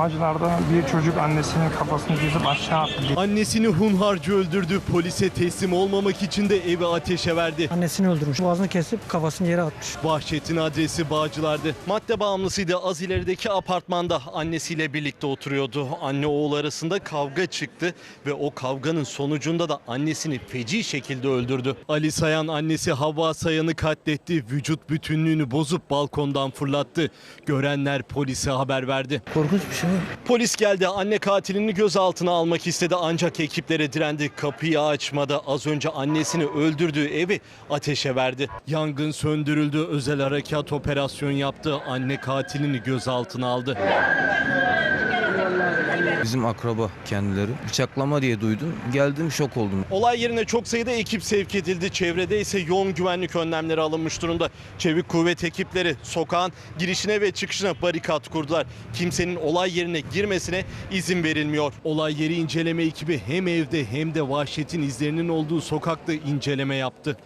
Ağaçlarda bir çocuk annesinin kafasını dizip aşağı attı. Annesini hunharca öldürdü. Polise teslim olmamak için de evi ateşe verdi. Annesini öldürmüş. Boğazını kesip kafasını yere atmış. Vahşetin adresi Bağcılar'dı. Madde bağımlısıydı. Az ilerideki apartmanda annesiyle birlikte oturuyordu. Anne oğul arasında kavga çıktı ve o kavganın sonucunda da annesini feci şekilde öldürdü. Ali Sayan annesi Havva Sayan'ı katletti. Vücut bütünlüğünü bozup balkondan fırlattı. Görenler polise haber verdi. Korkunç bir şey. Polis geldi. Anne katilini gözaltına almak istedi ancak ekiplere direndi. Kapıyı açmadı. Az önce annesini öldürdüğü evi ateşe verdi. Yangın söndürüldü. Özel harekat operasyon yaptı. Anne katilini gözaltına aldı. Bizim akraba kendileri. Bıçaklama diye duydum. Geldim şok oldum. Olay yerine çok sayıda ekip sevk edildi. Çevrede ise yoğun güvenlik önlemleri alınmış durumda. Çevik kuvvet ekipleri sokağın girişine ve çıkışına barikat kurdular. Kimsenin olay yerine girmesine izin verilmiyor. Olay yeri inceleme ekibi hem evde hem de vahşetin izlerinin olduğu sokakta inceleme yaptı.